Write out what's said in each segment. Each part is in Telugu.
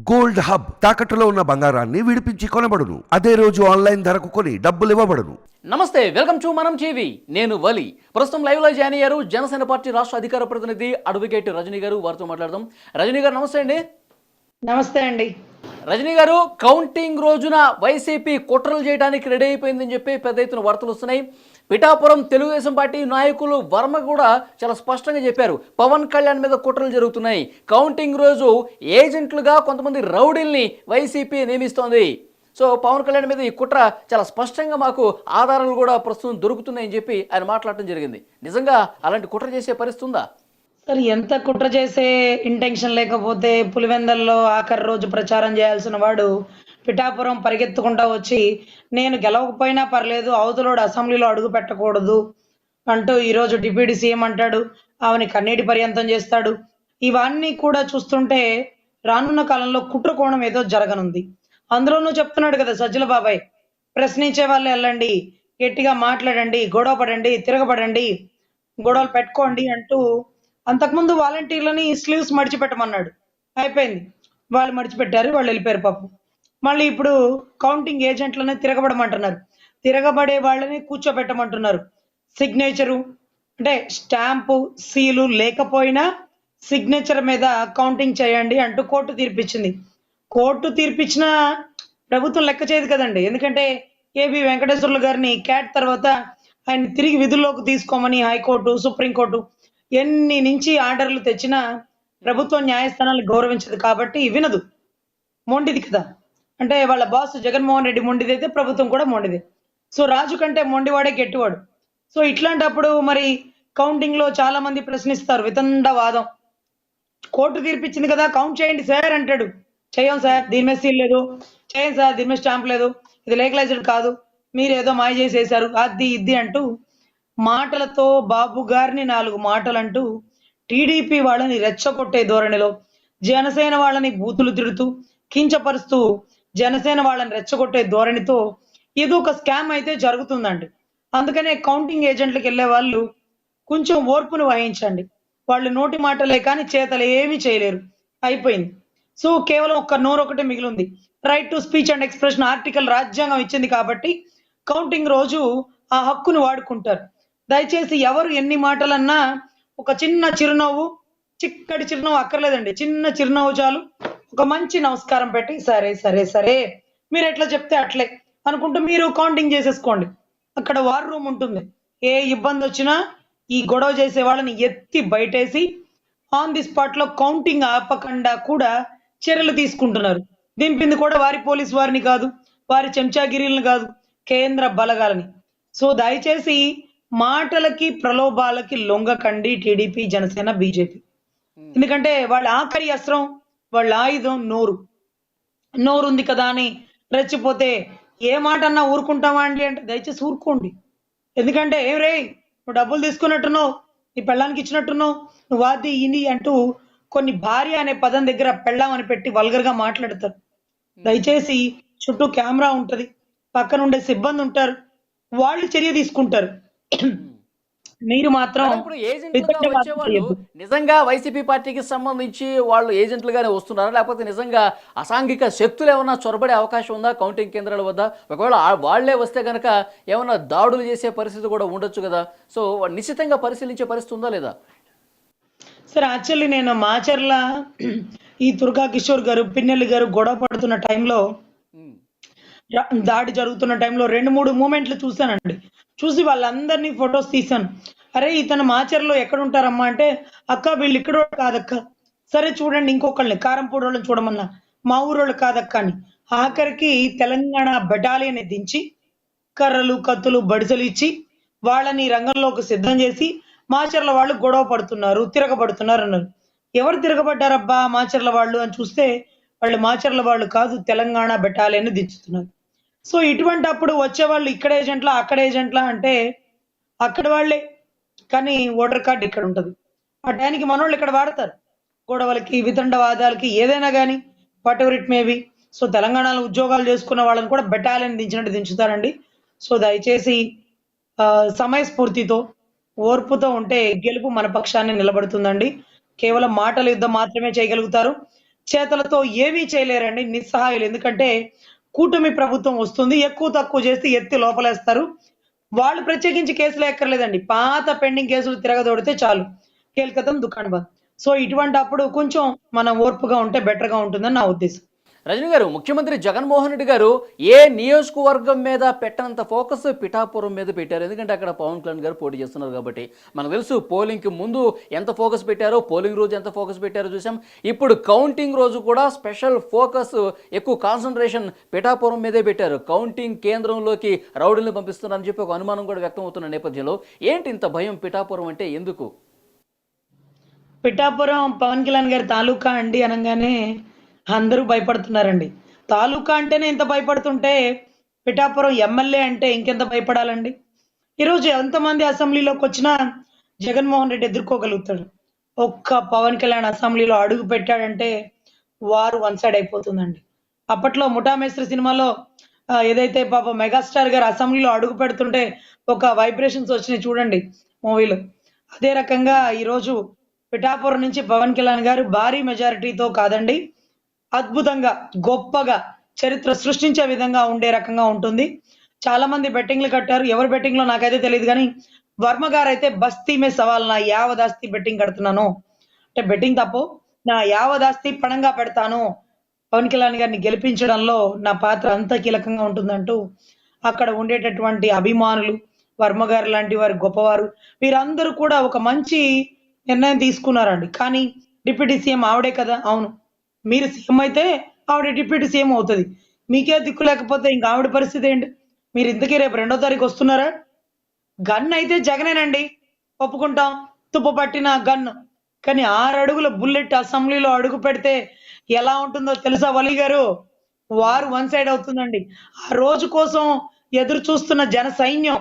గోల్డ్ హబ్ తాకట్టులో ఉన్న బంగారాన్ని విడిపించి కొనబడును. అదే రోజు ఆన్లైన్ ధరకు కొని డబ్బులు ఇవ్వబడును. నమస్తే వెల్కమ్ టు మనం టీవీ. నేను వలి. ప్రస్తుతం లైవ్లో జాయిన్ అయ్యారు జనసేన పార్టీ రాష్ట్ర అధికార ప్రతినిధి అడ్వకేట్ రజనీ గారు. వారితో మాట్లాడదాం. రజనీ గారు నమస్తే అండి. నమస్తే అండి. రజనీ గారు కౌంటింగ్ రోజున వైసీపీ కుట్రలు చేయడానికి రెడీ అయిపోయిందని చెప్పి పెద్ద ఎత్తున వార్తలు వస్తున్నాయి. పిఠాపురం తెలుగుదేశం పార్టీ నాయకులు వర్మ కూడా చాలా స్పష్టంగా చెప్పారు. పవన్ కళ్యాణ్ మీద కుట్రలు జరుగుతున్నాయి. కౌంటింగ్ రోజు ఏజెంట్లుగా కొంతమంది రౌడీల్ని వైసీపీ నియమిస్తోంది. సో పవన్ కళ్యాణ్ మీద ఈ కుట్ర చాలా స్పష్టంగా మాకు ఆధారాలు కూడా ప్రస్తుతం దొరుకుతున్నాయని చెప్పి ఆయన మాట్లాడటం జరిగింది. నిజంగా అలాంటి కుట్ర చేసే పరిస్థితి ఉందా? ఎంత కుట్ర చేసే ఇంటెన్షన్ లేకపోతే పులివెందల్లో ఆఖరి రోజు ప్రచారం చేయాల్సిన వాడు పిఠాపురం పరిగెత్తుకుంటా వచ్చి నేను గెలవకపోయినా పర్లేదు అవతలోడు అసెంబ్లీలో అడుగు పెట్టకూడదు అంటూ ఈరోజు డిప్యూటీ సీఎం అంటాడు. ఆమెని కన్నీటి పర్యంతం చేస్తాడు. ఇవన్నీ కూడా చూస్తుంటే రానున్న కాలంలో కుట్ర కోణం ఏదో జరగనుంది. అందులోనూ చెప్తున్నాడు కదా సజ్జల బాబాయ్ ప్రశ్నించే వాళ్ళు వెళ్ళండి గట్టిగా మాట్లాడండి గొడవ పడండి తిరగబడండి గొడవలు పెట్టుకోండి అంటూ అంతకుముందు వాలంటీర్లని స్లీవ్స్ మడిచిపెట్టమన్నాడు. అయిపోయింది. వాళ్ళు మడిచిపెట్టారు వాళ్ళు వెళ్ళిపోయారు పాపం. మళ్ళీ ఇప్పుడు కౌంటింగ్ ఏజెంట్లనే తిరగబడమంటున్నారు. తిరగబడే వాళ్ళని కూర్చోబెట్టమంటున్నారు. సిగ్నేచరు అంటే స్టాంపు సీలు లేకపోయినా సిగ్నేచర్ మీద కౌంటింగ్ చేయండి అంటూ కోర్టు తీర్పిచ్చింది. కోర్టు తీర్పిచ్చిన ప్రభుత్వం లెక్క చేయదు కదండి. ఎందుకంటే ఏబి వెంకటేశ్వర్లు గారిని క్యాట్ తర్వాత ఆయన తిరిగి విధుల్లోకి తీసుకోమని హైకోర్టు సుప్రీంకోర్టు ఎన్ని నుంచి ఆర్డర్లు తెచ్చినా ప్రభుత్వం న్యాయస్థానాలు గౌరవించదు కాబట్టి వినదు. మొండిది కదా. అంటే వాళ్ళ బాస్ జగన్మోహన్ రెడ్డి మొండిది అయితే ప్రభుత్వం కూడా మొండిది. సో రాజు కంటే మొండివాడే గట్టివాడు. సో ఇట్లాంటప్పుడు మరి కౌంటింగ్లో చాలా మంది ప్రశ్నిస్తారు వితండ వాదం కోర్టు తీర్పిచ్చింది కదా కౌంట్ చేయండి సార్ అంటాడు. చేయం సార్ దీని మీద సీల్ లేదు. చేయం సార్ దీని మీద స్టాంప్ లేదు. ఇది లీగలైజ్డ్ కాదు. మీరు ఏదో మాయ చేసేసారు అది ఇది అంటూ మాటలతో బాబు గారిని నాలుగు మాటలు అంటూ టీడీపీ వాళ్ళని రెచ్చగొట్టే ధోరణిలో జనసేన వాళ్ళని బూతులు తిడుతూ కించపరుస్తూ జనసేన వాళ్ళని రెచ్చగొట్టే ధోరణితో ఇది ఒక స్కామ్ అయితే జరుగుతుందండి. అందుకనే కౌంటింగ్ ఏజెంట్లకు వెళ్ళే వాళ్ళు కొంచెం ఓర్పును వహించండి. వాళ్ళు నోటి మాటలే కానీ చేతలు ఏమీ చేయలేరు. అయిపోయింది. సో కేవలం ఒక్క నోరు ఒకటే మిగిలింది. Right to speech and expression article రాజ్యాంగం ఇచ్చింది కాబట్టి కౌంటింగ్ రోజు ఆ హక్కును వాడుకుంటారు. దయచేసి ఎవరు ఎన్ని మాటలన్నా ఒక చిన్న చిరునవ్వు చిక్కటి చిరునవ్వు అక్కర్లేదండి. చిన్న చిరునవ్వు చాలు. ఒక మంచి నమస్కారం పెట్టి సరే సరే సరే మీరు ఎట్లా చెప్తే అట్లే అనుకుంటూ మీరు కౌంటింగ్ చేసేసుకోండి. అక్కడ వార్ రూమ్ ఉంటుంది. ఏ ఇబ్బంది వచ్చినా ఈ గొడవ చేసే వాళ్ళని ఎత్తి బయటేసి ఆన్ ది స్పాట్లో కౌంటింగ్ ఆపకుండా కూడా చర్యలు తీసుకుంటున్నారు. దింపింది కూడా వారి పోలీస్ వారిని కాదు వారి చెంచాగిరీలను కాదు కేంద్ర బలగాలని. సో దయచేసి మాటలకి ప్రలోభాలకి లొంగకండి టీడీపీ జనసేన బీజేపీ. ఎందుకంటే వాళ్ళ ఆఖరి అస్త్రం వాళ్ళ ఆయుధం నోరు. నోరు ఉంది కదా అని రెచ్చిపోతే ఏ మాట అన్నా ఊరుకుంటామా అండి అంటే దయచేసి ఊరుకోండి. ఎందుకంటే ఏం రే నువ్వు డబ్బులు తీసుకున్నట్టున్నావు నీ పెళ్ళానికి ఇచ్చినట్టున్నావు నువ్వు అది ఇని అంటూ కొన్ని భార్య అనే పదం దగ్గర పెళ్ళాం అని పెట్టి వల్గర్గా మాట్లాడతారు దయచేసి చుట్టూ కెమెరా ఉంటది పక్కన ఉండే సిబ్బంది ఉంటారు వాళ్ళు చర్య తీసుకుంటారు. మీరు మాత్రం ఇప్పుడు ఏజెంట్లుగా వచ్చేవాళ్ళు. నిజంగా వైసీపీ పార్టీకి సంబంధించి వాళ్ళు ఏజెంట్లుగానే వస్తున్నారా? లేకపోతే నిజంగా అసాంఘిక శక్తులు ఏమన్నా చొరబడే అవకాశం ఉందా కౌంటింగ్ కేంద్రాల వద్ద? ఒకవేళ వాళ్ళే వస్తే కనుక ఏమన్నా దాడులు చేసే పరిస్థితి కూడా ఉండొచ్చు కదా. సో నిశ్చితంగా పరిశీలించే పరిస్థితి ఉందా లేదా? సరే యాక్చువల్లీ నేను మాచర్ల ఈ దుర్గా కిషోర్ గారు పిన్నెల్లి గారు గొడవ పడుతున్న టైంలో దాడి జరుగుతున్న టైంలో రెండు మూడు మూమెంట్లు చూశానండి. చూసి వాళ్ళందరినీ ఫొటోస్ తీశాను. అరే ఇతను మాచర్లో ఎక్కడుంటారమ్మా అంటే అక్క వీళ్ళు ఇక్కడ కాదక్క. సరే చూడండి ఇంకొకళ్ళని కారంపూడి వాళ్ళని చూడమన్నా. మా ఊరోళ్ళు కాదక్క అని. ఆఖరికి తెలంగాణ బెటాలియన్ దించి కర్రలు కత్తులు బడిసలు ఇచ్చి వాళ్ళని రంగంలోకి సిద్ధం చేసి మాచర్ల వాళ్ళు గొడవ పడుతున్నారు తిరగబడుతున్నారు అన్నారు. ఎవరు తిరగబడ్డారబ్బా మాచర్ల వాళ్ళు అని చూస్తే వాళ్ళు మాచర్ల వాళ్ళు కాదు తెలంగాణ బెటాలియన్ దించుతున్నారు. సో ఇటువంటి అప్పుడు వచ్చేవాళ్ళు ఇక్కడ ఏజెంట్లా అక్కడ ఏజెంట్లా అంటే అక్కడ వాళ్ళే. కానీ ఓటర్ కార్డు ఇక్కడ ఉంటుంది. ఆ టైంకి మనోళ్ళు ఇక్కడ వాడతారు. గొడవలకి వితండవాదాలకి ఏదైనా కానీ whatever it may be so తెలంగాణలో ఉద్యోగాలు చేసుకున్న వాళ్ళని కూడా బెటాలియన్ దించినట్టు దించుతారండి. సో దయచేసి సమయస్ఫూర్తితో ఓర్పుతో ఉంటే గెలుపు మన పక్షాన్ని నిలబడుతుందండి. కేవలం మాటల యుద్ధం మాత్రమే చేయగలుగుతారు. చేతలతో ఏమీ చేయలేరండి నిస్సహాయులు. ఎందుకంటే కూటమి ప్రభుత్వం వస్తుంది ఎక్కువ తక్కువ చేస్తే ఎత్తి లోపలేస్తారు. వాళ్ళు ప్రత్యేకించి కేసులు ఎక్కర్లేదండి. పాత పెండింగ్ కేసులు తిరగదోడితే చాలు. కేల్కతం దుకాణ్ బంద్. సో ఇటువంటి అప్పుడు కొంచెం మనం ఓర్పుగా ఉంటే బెటర్గా ఉంటుందని నా ఉద్దేశం. రజనీ గారు ముఖ్యమంత్రి జగన్మోహన్ రెడ్డి గారు ఏ నియోజకవర్గం మీద పెట్టనంత ఫోకస్ పిఠాపురం మీద పెట్టారు. ఎందుకంటే అక్కడ పవన్ కళ్యాణ్ గారు పోటీ చేస్తున్నారు కాబట్టి. మనకు తెలుసు పోలింగ్కి ముందు ఎంత ఫోకస్ పెట్టారో పోలింగ్ రోజు ఎంత ఫోకస్ పెట్టారో చూసాం. ఇప్పుడు కౌంటింగ్ రోజు కూడా స్పెషల్ ఫోకస్ ఎక్కువ కాన్సన్ట్రేషన్ పిఠాపురం మీదే పెట్టారు. కౌంటింగ్ కేంద్రంలోకి రౌడీలను పంపిస్తున్నారని చెప్పి ఒక అనుమానం కూడా వ్యక్తం అవుతున్న నేపథ్యంలో ఏంటి ఇంత భయం పిఠాపురం అంటే ఎందుకు? పిఠాపురం పవన్ కళ్యాణ్ గారి తాలూకా అండి అనగానే అందరూ భయపడుతున్నారండి. తాలూకా అంటేనే ఇంత భయపడుతుంటే పిఠాపురం ఎమ్మెల్యే అంటే ఇంకెంత భయపడాలండి? ఈరోజు ఎంతమంది అసెంబ్లీలోకి వచ్చినా జగన్మోహన్ రెడ్డి ఎదుర్కోగలుగుతాడు. ఒక్క పవన్ కళ్యాణ్ అసెంబ్లీలో అడుగు పెట్టాడంటే వారు వన్ సైడ్ అయిపోతుందండి. అప్పట్లో ముఠామేస్త్రి సినిమాలో ఏదైతే పాప మెగాస్టార్ గారు అసెంబ్లీలో అడుగు పెడుతుంటే ఒక వైబ్రేషన్స్ వచ్చినాయి చూడండి మూవీలో. అదే రకంగా ఈరోజు పిఠాపురం నుంచి పవన్ కళ్యాణ్ గారు భారీ మెజారిటీతో కాదండి అద్భుతంగా గొప్పగా చరిత్ర సృష్టించే విధంగా ఉండే రకంగా ఉంటుంది. చాలా మంది బెట్టింగ్లు కట్టారు. ఎవరు బెట్టింగ్లో నాకైతే తెలియదు కానీ వర్మ గారు అయితే బస్తీ మే సవాల్ నా యావదాస్తి బెట్టింగ్ కడుతున్నాను. అంటే బెట్టింగ్ తప్పు. నా యావదాస్తి పణంగా పెడతాను. పవన్ కళ్యాణ్ గారిని గెలిపించడంలో నా పాత్ర అంత కీలకంగా ఉంటుందంటూ అక్కడ ఉండేటటువంటి అభిమానులు వర్మ గారు లాంటి వారు గొప్పవారు. వీరందరూ కూడా ఒక మంచి నిర్ణయం తీసుకున్నారండి. కానీ డిప్యూటీ సీఎం ఆవిడే కదా. అవును. మీరు సీఎం అయితే ఆవిడ డిప్యూటీ సీఎం అవుతుంది. మీకే దిక్కు లేకపోతే ఇంకా ఆవిడ పరిస్థితి ఏంటి? మీరు ఇంతకీ రేపు రెండో తారీఖు వస్తున్నారా? గన్ అయితే జగనేనండి. ఒప్పుకుంటాం. తుప్పు పట్టిన గన్. కానీ ఆరు అడుగుల బుల్లెట్ అసెంబ్లీలో అడుగు పెడితే ఎలా ఉంటుందో తెలుసా వలి గారు? వారు వన్ సైడ్ అవుతుందండి. ఆ రోజు కోసం ఎదురు చూస్తున్న జన సైన్యం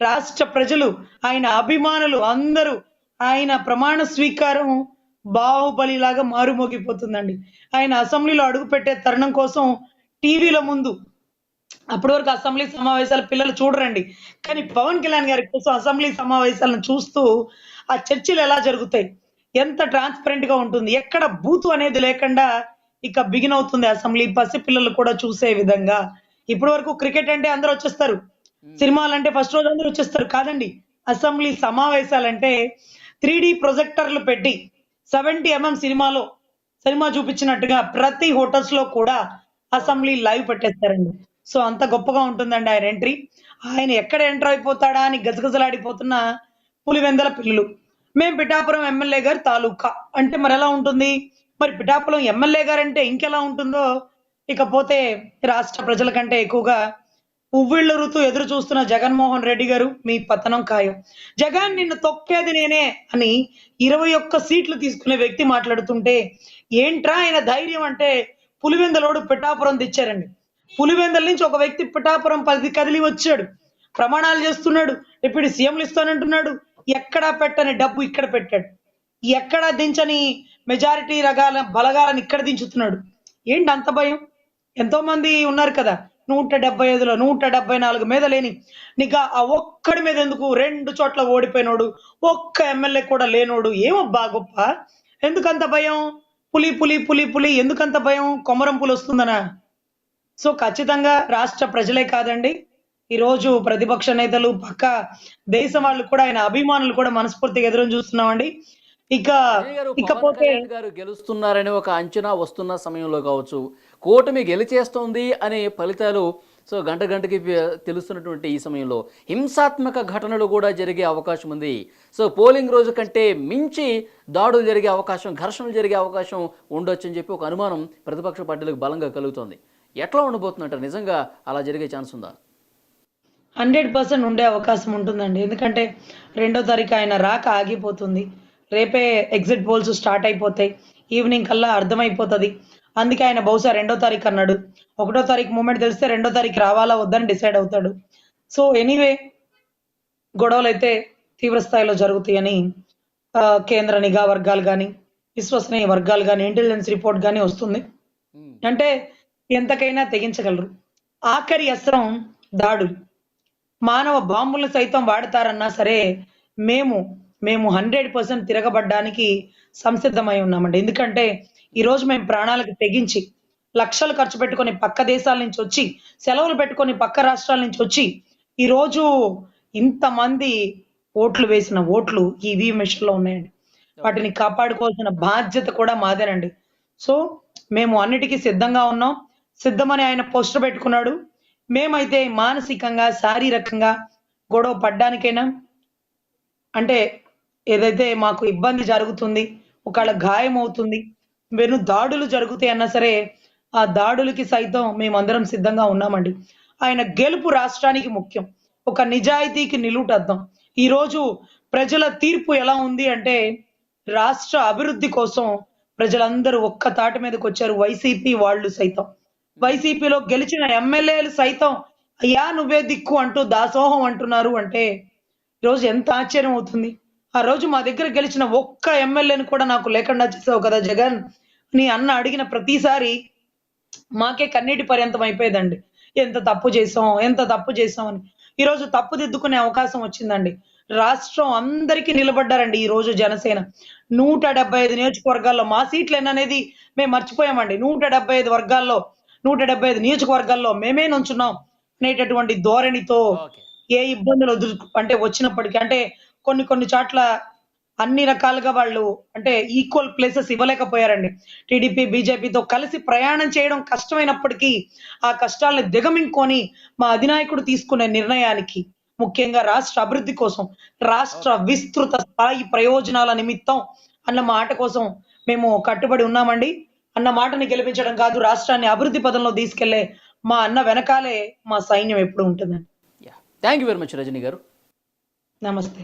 రాష్ట్ర ప్రజలు ఆయన అభిమానులు అందరూ ఆయన ప్రమాణ స్వీకారం బాహుబలి లాగా మారుమోగిపోతుందండి. ఆయన అసెంబ్లీలో అడుగు పెట్టే తరుణం కోసం టీవీల ముందు అప్పటి వరకు అసెంబ్లీ సమావేశాలు పిల్లలు చూడరండి. కానీ పవన్ కళ్యాణ్ గారి కోసం అసెంబ్లీ సమావేశాలను చూస్తూ ఆ చర్చలు ఎలా జరుగుతాయి? ఎంత ట్రాన్స్పరెంట్గా ఉంటుంది? ఎక్కడ బూతు అనేది లేకుండా ఇక బిగిన్ అవుతుంది అసెంబ్లీ. పసి పిల్లలు కూడా చూసే విధంగా. ఇప్పటి వరకు క్రికెట్ అంటే అందరూ వచ్చేస్తారు. సినిమాలు అంటే ఫస్ట్ రోజు అందరూ వచ్చేస్తారు. కాదండి. అసెంబ్లీ సమావేశాలంటే త్రీ డి ప్రొజెక్టర్లు పెట్టి సెవెంటీ ఎంఎం సినిమాలో సినిమా చూపించినట్టుగా ప్రతి హోటల్స్లో కూడా అసెంబ్లీ లైవ్ పెట్టేస్తారండి. సో అంత గొప్పగా ఉంటుందండి ఆయన ఎంట్రీ. ఆయన ఎక్కడ ఎంటర్ అయిపోతాడా అని గజగజలాడిపోతున్న పులివెందల పిల్లలు. మేము పిఠాపురం ఎమ్మెల్యే గారు తాలూకా. అంటే మరి ఎలా ఉంటుంది? మరి పిఠాపురం ఎమ్మెల్యే గారు అంటే ఇంకెలా ఉంటుందో? ఇకపోతే రాష్ట్ర ప్రజల కంటే ఎక్కువగా ఉవ్విళ్ళురుతూ ఎదురు చూస్తున్న జగన్మోహన్ రెడ్డి గారు మీ పతనం ఖాయం. జగన్ నిన్ను తొక్కేది నేనే అని ఇరవై ఒక్క సీట్లు తీసుకునే వ్యక్తి మాట్లాడుతుంటే ఏంట్రా ఆయన ధైర్యం అంటే పులివెందలోడు పిఠాపురం తెచ్చారండి. పులివెందల నుంచి ఒక వ్యక్తి పిఠాపురం పది కదిలి వచ్చాడు. ప్రమాణాలు చేస్తున్నాడు ఇప్పుడు సీఎంలు ఇస్తానంటున్నాడు. ఎక్కడా పెట్టని డబ్బు ఇక్కడ పెట్టాడు. ఎక్కడా దించని మెజారిటీ రకాల బలగాలను ఇక్కడ దించుతున్నాడు. ఏంటి అంత భయం? ఎంతో మంది ఉన్నారు కదా. నూట డెబ్బై ఐదులో నూట డెబ్బై నాలుగు మీద లేని నీకు ఆ ఒక్కడి మీద ఎందుకు రెండు చోట్ల ఓడిపోయినోడు ఒక్క ఎమ్మెల్యే కూడా లేనోడు ఏమబ్బా గొప్ప? ఎందుకంత భయం? పులి పులి పులి పులి ఎందుకంత భయం? కొమరం పులి వస్తుందనా? సో ఖచ్చితంగా రాష్ట్ర ప్రజలే కాదండి. ఈరోజు ప్రతిపక్ష నేతలు పక్క దేశం వాళ్ళు కూడా ఆయన అభిమానులు కూడా మనస్ఫూర్తిగా ఎదురు చూస్తున్నామండి. ఇక గారు, ఇకపోతే గెలుస్తున్నారనే ఒక అంచనా వస్తున్న సమయంలో కావచ్చు. కూటమి గెలిచేస్తోంది అనే ఫలితాలు సో గంట గంటకి తెలుస్తున్నటువంటి ఈ సమయంలో. హింసాత్మక ఘటనలు కూడా జరిగే అవకాశం ఉంది. సో పోలింగ్ రోజు కంటే మించి దాడులు జరిగే అవకాశం ఘర్షణలు జరిగే అవకాశం ఉండొచ్చు అని చెప్పి ఒక అనుమానం ప్రతిపక్ష పార్టీలకు బలంగా కలుగుతోంది. ఎట్లా ఉండబోతుందంటారు? నిజంగా అలా జరిగే ఛాన్స్ ఉందా? హండ్రెడ్ పర్సెంట్ ఉండే అవకాశం ఉంటుందండి. ఎందుకంటే రెండో తారీఖు ఆయన రాక ఆగిపోతుంది. రేపే ఎగ్జిట్ పోల్స్ స్టార్ట్ అయిపోతాయి. ఈవినింగ్ కల్లా అర్థమైపోతుంది. అందుకే ఆయన బహుశా రెండో తారీఖు అన్నాడు. ఒకటో తారీఖు మూమెంట్ తెలిస్తే రెండో తారీఖు రావాలా వద్దని డిసైడ్ అవుతాడు. సో ఎనీవే గొడవలు అయితే తీవ్ర స్థాయిలో జరుగుతాయని కేంద్ర నిఘా వర్గాలు కానీ విశ్వసనీయ వర్గాలు కానీ ఇంటెలిజెన్స్ రిపోర్ట్ కానీ వస్తుంది. ఉమ్. అంటే ఎంతకైనా తెగించగలరు. ఆఖరి అస్త్రం దాడులు. మానవ బాంబులను సైతం వాడతారన్నా సరే మేము మేము హండ్రెడ్ పర్సెంట్ తిరగబడ్డానికి సంసిద్ధమై ఉన్నామండి. ఎందుకంటే ఈ రోజు మేము ప్రాణాలకు తెగించి లక్షలు ఖర్చు పెట్టుకొని పక్క దేశాల నుంచి వచ్చి సెలవులు పెట్టుకొని పక్క రాష్ట్రాల నుంచి వచ్చి ఈ రోజు ఇంతమంది ఓట్లు వేసిన ఓట్లు ఈ మెషిన్లో ఉన్నాయండి. వాటిని కాపాడుకోవాల్సిన బాధ్యత కూడా మాదేనండి. సో మేము అన్నిటికీ సిద్ధంగా ఉన్నాం. సిద్ధమని ఆయన పోస్టర్ పెట్టుకున్నాడు. మేమైతే మానసికంగా శారీరకంగా గొడవ పడ్డానికైనా అంటే ఏదైతే మాకు ఇబ్బంది జరుగుతుంది ఒకవేళ గాయం అవుతుంది వెను దాడులు జరుగుతాయి అన్నా సరే ఆ దాడులకి సైతం మేమందరం సిద్ధంగా ఉన్నామండి. ఆయన గెలుపు రాష్ట్రానికి ముఖ్యం. ఒక నిజాయితీకి నిలుటద్దాం ఈరోజు ప్రజల తీర్పు ఎలా ఉంది అంటే రాష్ట్ర అభివృద్ధి కోసం ప్రజలందరూ ఒక్క తాటి మీదకి వచ్చారు వైసీపీ వాళ్ళు సైతం. వైసీపీలో గెలిచిన ఎమ్మెల్యేలు సైతం అయ్యా నువ్వే దిక్కు అంటూ దాసోహం అంటున్నారు అంటే ఈరోజు ఎంత ఆశ్చర్యం అవుతుంది. ఆ రోజు మా దగ్గర గెలిచిన ఒక్క ఎమ్మెల్యేని కూడా నాకు లేకుండా చేసావు కదా జగన్. నీ అన్న అడిగిన ప్రతిసారి మాకే కన్నీటి పర్యంతం అయిపోయేదండి. ఎంత తప్పు చేసాం ఎంత తప్పు చేసాం అని. ఈ రోజు తప్పు దిద్దుకునే అవకాశం వచ్చిందండి. రాష్ట్రం అందరికీ నిలబడ్డారండి ఈ రోజు జనసేన. నూట డెబ్బై ఐదు నియోజకవర్గాల్లో మా సీట్లు ఎన్ననేది మేము మర్చిపోయామండి. నూట డెబ్బై ఐదు వర్గాల్లో నూట డెబ్బై ఐదు నియోజకవర్గాల్లో మేమే నుంచున్నాం. అనేటటువంటి ధోరణితో ఏ ఇబ్బందులు అంటే వచ్చినప్పటికీ అంటే కొన్ని కొన్ని చోట్ల అన్ని రకాలుగా వాళ్ళు అంటే ఈక్వల్ ప్లేసెస్ ఇవ్వలేకపోయారండి. టీడీపీ బీజేపీతో కలిసి ప్రయాణం చేయడం కష్టమైనప్పటికీ ఆ కష్టాలను దిగమింగుకొని మా అధినాయకుడు తీసుకునే నిర్ణయానికి ముఖ్యంగా రాష్ట్ర అభివృద్ధి కోసం రాష్ట్ర విస్తృత స్థాయి ప్రయోజనాల నిమిత్తం అన్న మాట కోసం మేము కట్టుబడి ఉన్నామండి. అన్న మాటని గెలిపించడం కాదు రాష్ట్రాన్ని అభివృద్ధి పదంలో తీసుకెళ్ళే మా అన్న వెనకాలే మా సైన్యం ఎప్పుడు ఉంటుందండి. Thank you very much Rajani గారు. నమస్తే.